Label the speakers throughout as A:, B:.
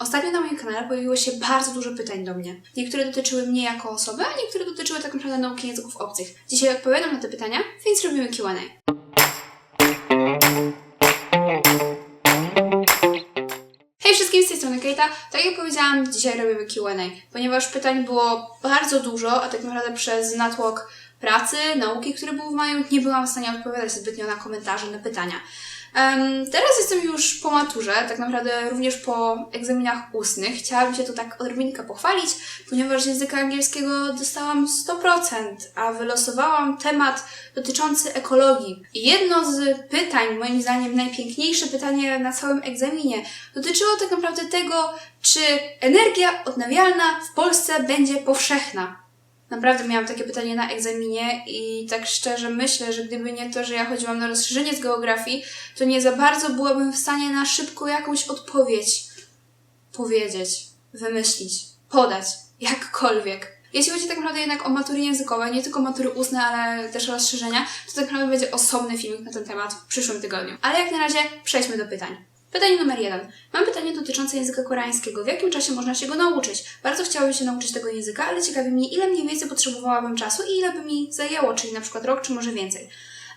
A: Ostatnio na moim kanale pojawiło się bardzo dużo pytań do mnie. Niektóre dotyczyły mnie jako osoby, a niektóre dotyczyły tak naprawdę nauki języków obcych. Dzisiaj odpowiadam na te pytania, więc robimy Q&A. Wszystkim, z tej strony Kejta. Tak jak powiedziałam, dzisiaj robimy Q&A, ponieważ pytań było bardzo dużo, a tak naprawdę przez natłok pracy, nauki, które były w maju, nie byłam w stanie odpowiadać zbytnio na komentarze, na pytania. Teraz jestem już po maturze, tak naprawdę również po egzaminach ustnych. Chciałabym się tu tak odrobinkę pochwalić, ponieważ z języka angielskiego dostałam 100%, a wylosowałam temat dotyczący ekologii. Jedno z pytań, moim zdaniem najpiękniejsze pytanie na całym egzaminie, dotyczyło tak naprawdę tego, czy energia odnawialna w Polsce będzie powszechna. Naprawdę miałam takie pytanie na egzaminie i tak szczerze myślę, że gdyby nie to, że ja chodziłam na rozszerzenie z geografii, to nie za bardzo byłabym w stanie na szybko jakąś odpowiedź powiedzieć, wymyślić, podać, jakkolwiek. Jeśli chodzi tak naprawdę jednak o matury językowe, nie tylko matury ustne, ale też rozszerzenia, to tak naprawdę będzie osobny filmik na ten temat w przyszłym tygodniu. Ale jak na razie przejdźmy do pytań. Pytanie numer jeden. Mam pytanie dotyczące języka koreańskiego. W jakim czasie można się go nauczyć? Bardzo chciałabym się nauczyć tego języka, ale ciekawi mnie, ile mniej więcej potrzebowałabym czasu i ile by mi zajęło, czyli na przykład rok, czy może więcej.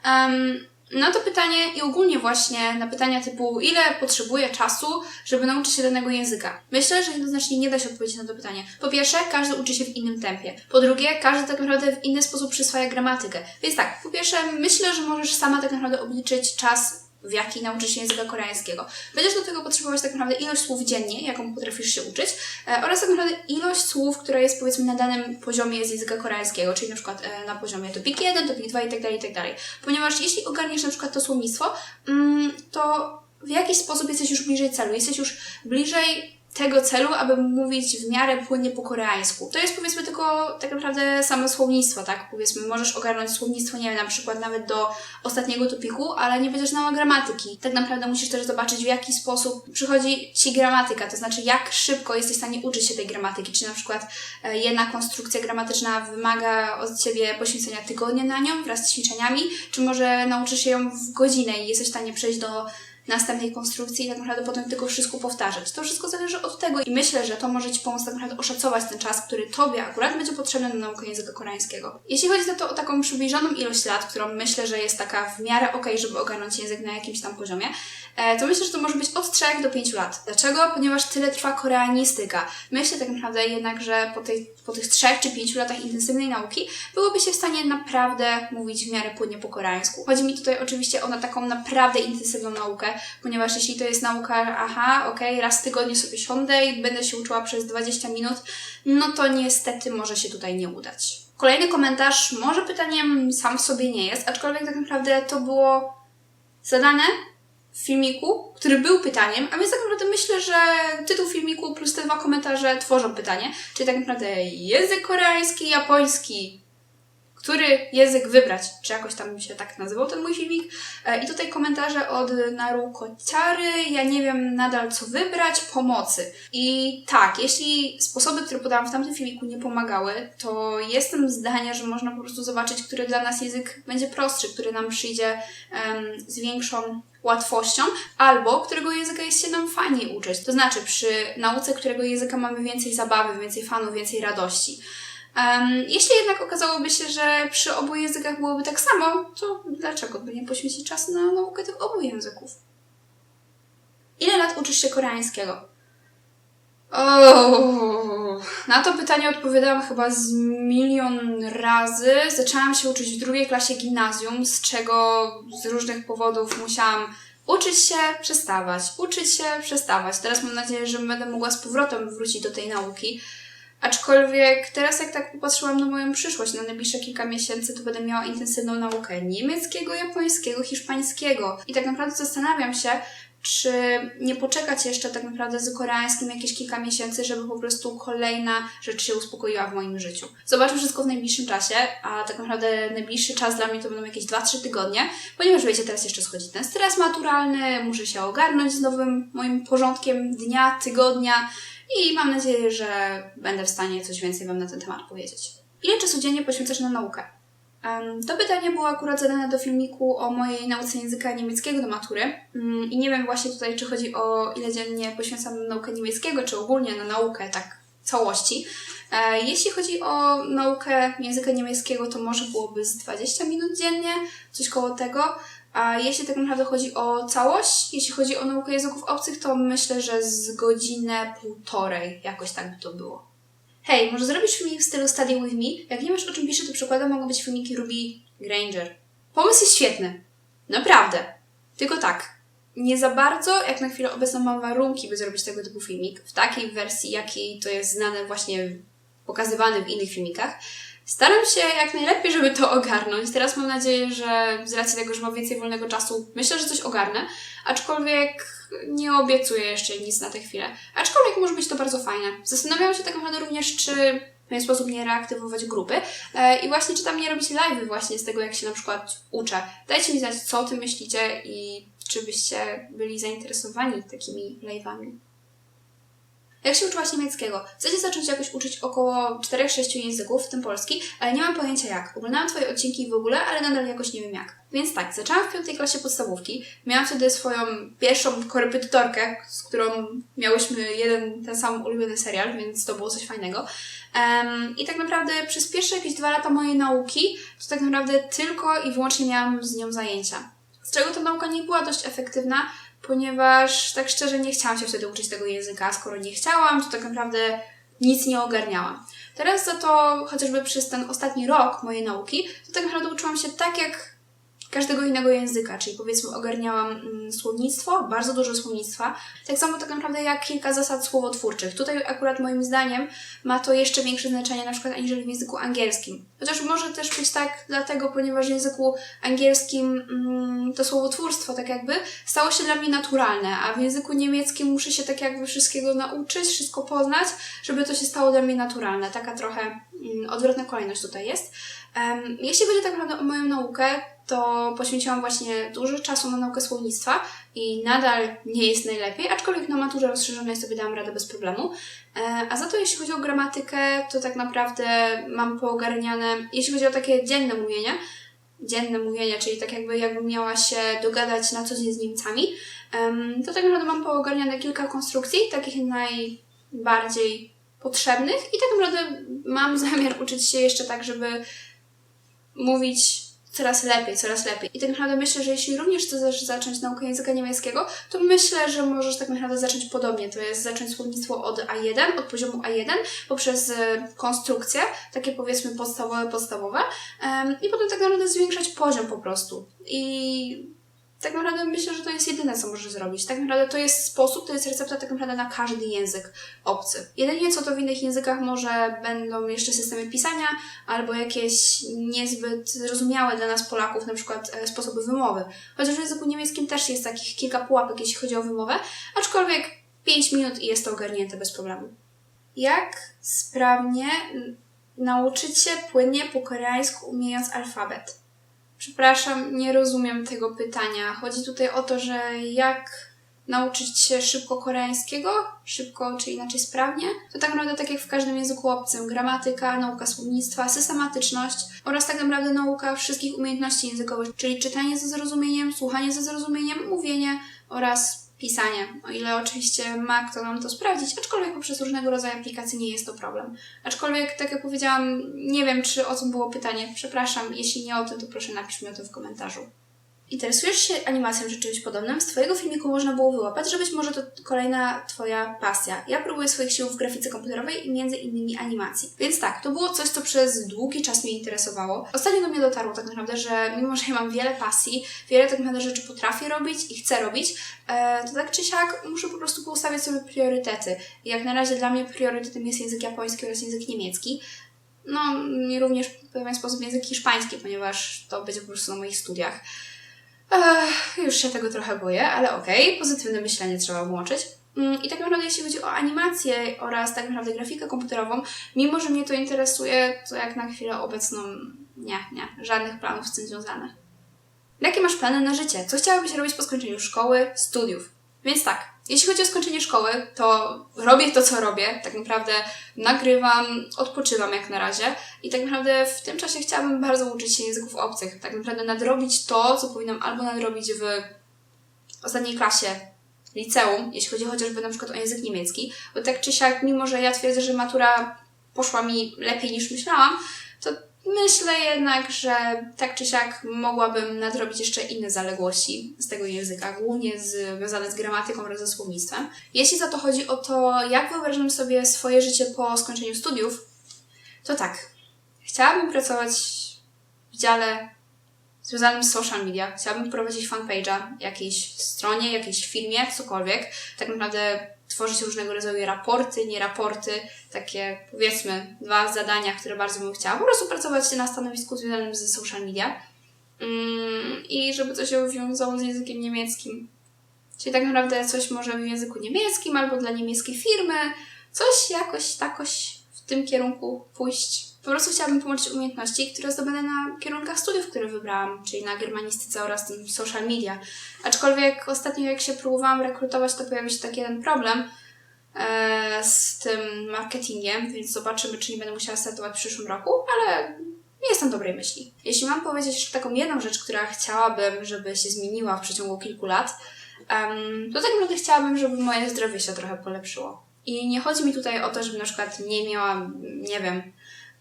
A: Um, na to pytanie i ogólnie właśnie na pytania typu ile potrzebuję czasu, żeby nauczyć się danego języka. Myślę, że jednoznacznie nie da się odpowiedzieć na to pytanie. Po pierwsze, każdy uczy się w innym tempie. Po drugie, każdy tak naprawdę w inny sposób przyswaja gramatykę. Więc tak, po pierwsze, myślę, że możesz sama tak naprawdę obliczyć czas w jaki nauczysz się języka koreańskiego. Będziesz do tego potrzebować tak naprawdę ilość słów dziennie, jaką potrafisz się uczyć, e, oraz tak naprawdę ilość słów, która jest powiedzmy na danym poziomie z języka koreańskiego, czyli na przykład e, na poziomie topik 1, topik 2 i tak dalej, i tak dalej. Ponieważ jeśli ogarniesz na przykład to słownictwo, mm, to w jakiś sposób jesteś już bliżej celu, jesteś już bliżej tego celu, aby mówić w miarę płynnie po koreańsku. To jest powiedzmy tylko tak naprawdę samo słownictwo, tak? Powiedzmy, możesz ogarnąć słownictwo, nie wiem, na przykład nawet do ostatniego topiku, ale nie będziesz znała gramatyki. Tak naprawdę musisz też zobaczyć, w jaki sposób przychodzi Ci gramatyka, to znaczy jak szybko jesteś w stanie uczyć się tej gramatyki. Czy na przykład e, jedna konstrukcja gramatyczna wymaga od Ciebie poświęcenia tygodnia na nią wraz z ćwiczeniami, czy może nauczysz się ją w godzinę i jesteś w stanie przejść do następnej konstrukcji i tak naprawdę potem tylko wszystko powtarzać. To wszystko zależy od tego i myślę, że to może Ci pomóc tak naprawdę oszacować ten czas, który Tobie akurat będzie potrzebny na naukę języka koreańskiego. Jeśli chodzi za to o taką przybliżoną ilość lat, którą myślę, że jest taka w miarę ok, żeby ogarnąć język na jakimś tam poziomie, to myślę, że to może być od 3 do 5 lat. Dlaczego? Ponieważ tyle trwa koreanistyka. Myślę tak naprawdę jednak, że po, tej, po tych 3 czy 5 latach intensywnej nauki byłoby się w stanie naprawdę mówić w miarę płynnie po koreańsku. Chodzi mi tutaj oczywiście o na taką naprawdę intensywną naukę, ponieważ jeśli to jest nauka, aha, okej, okay, raz w tygodniu sobie siądę i będę się uczyła przez 20 minut, no to niestety może się tutaj nie udać. Kolejny komentarz, może pytaniem sam w sobie nie jest, aczkolwiek tak naprawdę to było zadane filmiku, który był pytaniem, a więc tak naprawdę myślę, że tytuł filmiku plus te dwa komentarze tworzą pytanie, czyli tak naprawdę język koreański, japoński, który język wybrać, czy jakoś tam się tak nazywał ten mój filmik. E, I tutaj komentarze od Naru Kociary, ja nie wiem nadal co wybrać, pomocy. I tak, jeśli sposoby, które podałam w tamtym filmiku nie pomagały, to jestem zdania, że można po prostu zobaczyć, który dla nas język będzie prostszy, który nam przyjdzie um, z większą łatwością, albo którego języka jest się nam fajniej uczyć. To znaczy, przy nauce którego języka mamy więcej zabawy, więcej fanu, więcej radości. Um, jeśli jednak okazałoby się, że przy obu językach byłoby tak samo, to dlaczego by nie poświęcić czasu na naukę tych obu języków? Ile lat uczysz się koreańskiego? Oh, na to pytanie odpowiadałam chyba z milion razy. Zaczęłam się uczyć w drugiej klasie gimnazjum, z czego z różnych powodów musiałam uczyć się, przestawać, uczyć się, przestawać. Teraz mam nadzieję, że będę mogła z powrotem wrócić do tej nauki. Aczkolwiek teraz jak tak popatrzyłam na moją przyszłość, na najbliższe kilka miesięcy, to będę miała intensywną naukę niemieckiego, japońskiego, hiszpańskiego. I tak naprawdę zastanawiam się, czy nie poczekać jeszcze tak naprawdę z koreańskim jakieś kilka miesięcy, żeby po prostu kolejna rzecz się uspokoiła w moim życiu. Zobaczę wszystko w najbliższym czasie, a tak naprawdę najbliższy czas dla mnie to będą jakieś 2-3 tygodnie, ponieważ wiecie, teraz jeszcze schodzi ten stres maturalny, muszę się ogarnąć z nowym moim porządkiem dnia, tygodnia, i mam nadzieję, że będę w stanie coś więcej Wam na ten temat powiedzieć. Ile czasu dziennie poświęcasz na naukę? To pytanie było akurat zadane do filmiku o mojej nauce języka niemieckiego do matury. Um, I nie wiem właśnie tutaj, czy chodzi o ile dziennie poświęcam na naukę niemieckiego, czy ogólnie na naukę tak całości. E, jeśli chodzi o naukę języka niemieckiego, to może byłoby z 20 minut dziennie, coś koło tego. A jeśli tak naprawdę chodzi o całość, jeśli chodzi o naukę języków obcych, to myślę, że z godzinę, półtorej, jakoś tak by to było. Hej, może zrobisz filmik w stylu Study With Me? Jak nie wiesz o czym piszę, to przykładem mogą być filmiki Ruby Granger. Pomysł jest świetny. Naprawdę. Tylko tak, nie za bardzo, jak na chwilę obecną mam warunki, by zrobić tego typu filmik, w takiej wersji, jakiej to jest znane właśnie, pokazywany w innych filmikach. Staram się jak najlepiej, żeby to ogarnąć. Teraz mam nadzieję, że z racji tego, że mam więcej wolnego czasu, myślę, że coś ogarnę. Aczkolwiek nie obiecuję jeszcze nic na tę chwilę. Aczkolwiek może być to bardzo fajne. Zastanawiałam się tak naprawdę również, czy w pewien sposób nie reaktywować grupy. E, I właśnie czy tam nie robić live właśnie z tego, jak się na przykład uczę. Dajcie mi znać, co o tym myślicie i czy byście byli zainteresowani takimi live'ami. Jak się uczyłaś niemieckiego? Chcecie zacząć jakoś uczyć około 4-6 języków, w tym polski, ale nie mam pojęcia jak. Oglądałam Twoje odcinki w ogóle, ale nadal jakoś nie wiem jak. Więc tak, zaczęłam w piątej klasie podstawówki. Miałam wtedy swoją pierwszą korepetytorkę, z którą miałyśmy jeden, ten sam ulubiony serial, więc to było coś fajnego. Um, I tak naprawdę przez pierwsze jakieś dwa lata mojej nauki, to tak naprawdę tylko i wyłącznie miałam z nią zajęcia. Z czego ta nauka nie była dość efektywna, ponieważ tak szczerze nie chciałam się wtedy uczyć tego języka. Skoro nie chciałam, to tak naprawdę nic nie ogarniałam. Teraz za to, chociażby przez ten ostatni rok mojej nauki, to tak naprawdę uczyłam się tak, jak każdego innego języka, czyli powiedzmy ogarniałam mm, słownictwo, bardzo dużo słownictwa, tak samo tak naprawdę jak kilka zasad słowotwórczych. Tutaj akurat moim zdaniem ma to jeszcze większe znaczenie na przykład aniżeli w języku angielskim. Chociaż może też być tak dlatego, ponieważ w języku angielskim mm, to słowotwórstwo tak jakby stało się dla mnie naturalne, a w języku niemieckim muszę się tak jakby wszystkiego nauczyć, wszystko poznać, żeby to się stało dla mnie naturalne. Taka trochę odwrotna kolejność tutaj jest. Jeśli chodzi tak naprawdę o moją naukę, to poświęciłam właśnie dużo czasu na naukę słownictwa i nadal nie jest najlepiej, aczkolwiek na maturze rozszerzonej sobie dałam radę bez problemu. E, a za to jeśli chodzi o gramatykę, to tak naprawdę mam poogarniane, jeśli chodzi o takie dzienne mówienie, dzienne mówienie, czyli tak jakby jakbym miała się dogadać na co dzień z Niemcami, to tak naprawdę mam poogarniane kilka konstrukcji, takich najbardziej potrzebnych i tak naprawdę mam zamiar uczyć się jeszcze tak, żeby mówić coraz lepiej, coraz lepiej. I tak naprawdę myślę, że jeśli również chcesz zacząć naukę języka niemieckiego, to myślę, że możesz tak naprawdę zacząć podobnie. To jest zacząć słownictwo od A1, od poziomu A1, poprzez e, konstrukcje, takie powiedzmy podstawowe, podstawowe, i potem tak naprawdę zwiększać poziom po prostu. I tak naprawdę myślę, że to jest jedyne, co możesz zrobić. Tak naprawdę to jest sposób, to jest recepta tak naprawdę na każdy język obcy. Jedynie co to w innych językach może będą jeszcze systemy pisania albo jakieś niezbyt zrozumiałe dla nas Polaków, na przykład e, sposoby wymowy. Chociaż w języku niemieckim też jest takich kilka pułapek, jeśli chodzi o wymowę, aczkolwiek 5 minut i jest to ogarnięte bez problemu. Jak sprawnie nauczyć się płynnie po koreańsku, umiejąc alfabet? Przepraszam, nie rozumiem tego pytania. Chodzi tutaj o to, że jak nauczyć się szybko koreańskiego, szybko czy inaczej sprawnie, to tak naprawdę tak jak w każdym języku obcym, gramatyka, nauka słownictwa, systematyczność oraz tak naprawdę nauka wszystkich umiejętności językowych, czyli czytanie ze zrozumieniem, słuchanie ze zrozumieniem, mówienie oraz pisanie. O ile oczywiście ma kto nam to sprawdzić, aczkolwiek poprzez różnego rodzaju aplikacje nie jest to problem. Aczkolwiek, tak jak powiedziałam, nie wiem, czy o tym było pytanie. Przepraszam, jeśli nie o tym, to proszę napisz mi o tym w komentarzu. Interesujesz się animacją czy czymś podobnym? Z Twojego filmiku można było wyłapać, że być może to kolejna Twoja pasja. Ja próbuję swoich sił w grafice komputerowej i między innymi animacji. Więc tak, to było coś, co przez długi czas mnie interesowało. Ostatnio do mnie dotarło tak naprawdę, że mimo, że ja mam wiele pasji, wiele tak naprawdę rzeczy potrafię robić i chcę robić, e, to tak czy siak muszę po prostu poustawiać sobie priorytety. Jak na razie dla mnie priorytetem jest język japoński oraz język niemiecki. No i również w pewien sposób język hiszpański, ponieważ to będzie po prostu na moich studiach. Już się tego trochę boję, ale okej, okay. pozytywne myślenie trzeba włączyć. Mm, I tak naprawdę jeśli chodzi o animację oraz tak naprawdę grafikę komputerową, mimo że mnie to interesuje, to jak na chwilę obecną nie, nie, żadnych planów z tym związanych. Jakie masz plany na życie? Co chciałabyś robić po skończeniu szkoły, studiów? Więc tak, Jeśli chodzi o skończenie szkoły, to robię to, co robię. Tak naprawdę nagrywam, odpoczywam jak na razie i tak naprawdę w tym czasie chciałabym bardzo uczyć się języków obcych. Tak naprawdę nadrobić to, co powinnam albo nadrobić w ostatniej klasie liceum, jeśli chodzi chociażby na przykład o język niemiecki, bo tak czy siak, mimo że ja twierdzę, że matura poszła mi lepiej niż myślałam, to myślę jednak, że tak czy siak mogłabym nadrobić jeszcze inne zaległości z tego języka, głównie związane z gramatyką oraz ze słownictwem. Jeśli za to chodzi o to, jak wyobrażam sobie swoje życie po skończeniu studiów, to tak. Chciałabym pracować w dziale związanym z social media. Chciałabym prowadzić fanpage'a, jakiejś stronie, jakiejś filmie, cokolwiek. Tak naprawdę tworzyć różnego rodzaju raporty, nie raporty, takie powiedzmy dwa zadania, które bardzo bym chciała. Po prostu pracować na stanowisku związanym ze social media. Mm, I żeby to się wiązało z językiem niemieckim. Czyli tak naprawdę coś może w języku niemieckim albo dla niemieckiej firmy. Coś jakoś, takoś w tym kierunku pójść. Po prostu chciałabym połączyć umiejętności, które zdobędę na kierunkach studiów, które wybrałam, czyli na germanistyce oraz tym social media. Aczkolwiek ostatnio jak się próbowałam rekrutować, to pojawił się taki jeden problem e, z tym marketingiem, więc zobaczymy, czy nie będę musiała startować w przyszłym roku, ale nie jestem dobrej myśli. Jeśli mam powiedzieć jeszcze taką jedną rzecz, która chciałabym, żeby się zmieniła w przeciągu kilku lat, um, to tak naprawdę chciałabym, żeby moje zdrowie się trochę polepszyło. I nie chodzi mi tutaj o to, żebym na przykład nie miała, nie wiem,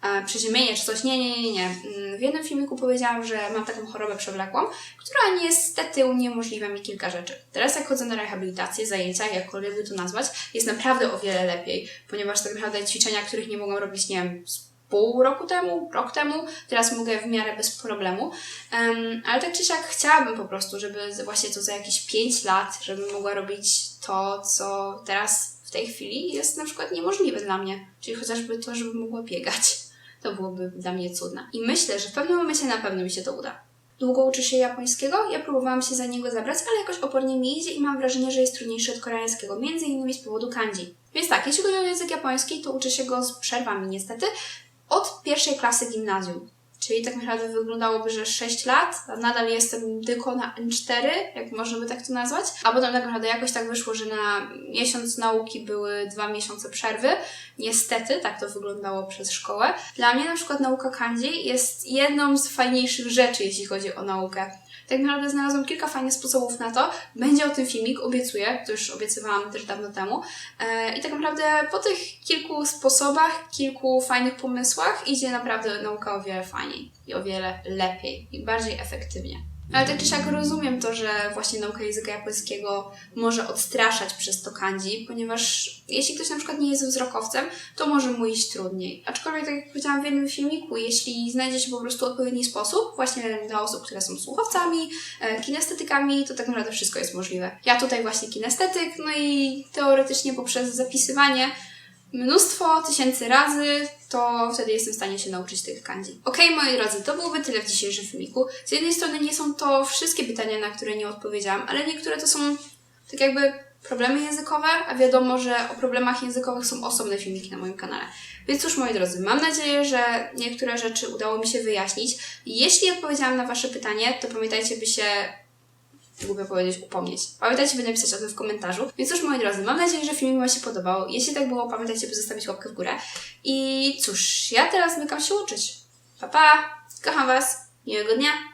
A: e, przeziębienie czy coś. Nie, nie, nie, nie. Mm, W jednym filmiku powiedziałam, że mam taką chorobę przewlekłą, która niestety uniemożliwia mi kilka rzeczy. Teraz jak chodzę na rehabilitację, zajęcia, jakkolwiek by to nazwać, jest naprawdę o wiele lepiej, ponieważ tak naprawdę ćwiczenia, których nie mogłam robić, nie wiem, pół roku temu, rok temu, teraz mogę w miarę bez problemu. Um, ale tak czy siak chciałabym po prostu, żeby właśnie to za jakieś 5 lat, żebym mogła robić to, co teraz w tej chwili jest na przykład niemożliwe dla mnie. Czyli chociażby to, żebym mogła biegać. To byłoby dla mnie cudne. I myślę, że w pewnym momencie na pewno mi się to uda. Długo uczysz się japońskiego? Ja próbowałam się za niego zabrać, ale jakoś opornie mi idzie i mam wrażenie, że jest trudniejszy od koreańskiego, między innymi z powodu kanji. Więc tak, jeśli chodzi o język japoński, to uczę się go z przerwami niestety od pierwszej klasy gimnazjum. Czyli tak naprawdę wyglądałoby, że 6 lat, a nadal jestem tylko na N4, jak możemy tak to nazwać. A potem tak naprawdę jakoś tak wyszło, że na miesiąc nauki były dwa miesiące przerwy. Niestety, tak to wyglądało przez szkołę. Dla mnie na przykład nauka kanji jest jedną z fajniejszych rzeczy, jeśli chodzi o naukę. Tak naprawdę znalazłam kilka fajnych sposobów na to. Będzie o tym filmik, obiecuję, to już obiecywałam też dawno temu. E, I tak naprawdę po tych kilku sposobach, kilku fajnych pomysłach idzie naprawdę nauka o wiele fajniej i o wiele lepiej i bardziej efektywnie. Ale tak czy siak rozumiem to, że właśnie nauka języka japońskiego może odstraszać przez to kanji, ponieważ jeśli ktoś na przykład nie jest wzrokowcem, to może mu iść trudniej. Aczkolwiek, tak jak powiedziałam w jednym filmiku, jeśli znajdzie się po prostu odpowiedni sposób, właśnie dla osób, które są słuchowcami, e, kinestetykami, to tak naprawdę wszystko jest możliwe. Ja tutaj właśnie kinestetyk, no i teoretycznie poprzez zapisywanie mnóstwo tysięcy razy, to wtedy jestem w stanie się nauczyć tych kanji. Okej, moi drodzy, to byłoby tyle w dzisiejszym filmiku. Z jednej strony nie są to wszystkie pytania, na które nie odpowiedziałam, ale niektóre to są tak jakby problemy językowe, a wiadomo, że o problemach językowych są osobne filmiki na moim kanale. Więc cóż, moi drodzy, mam nadzieję, że niektóre rzeczy udało mi się wyjaśnić. Jeśli odpowiedziałam na Wasze pytanie, to pamiętajcie, by się głupio powiedzieć, upomnieć. Pamiętajcie, by napisać o tym w komentarzu. Więc cóż, moi drodzy, mam nadzieję, że filmik Wam się podobał. Jeśli tak było, pamiętajcie, by zostawić łapkę w górę. I cóż, ja teraz zmykam się uczyć. Pa, pa! Kocham Was! Miłego dnia!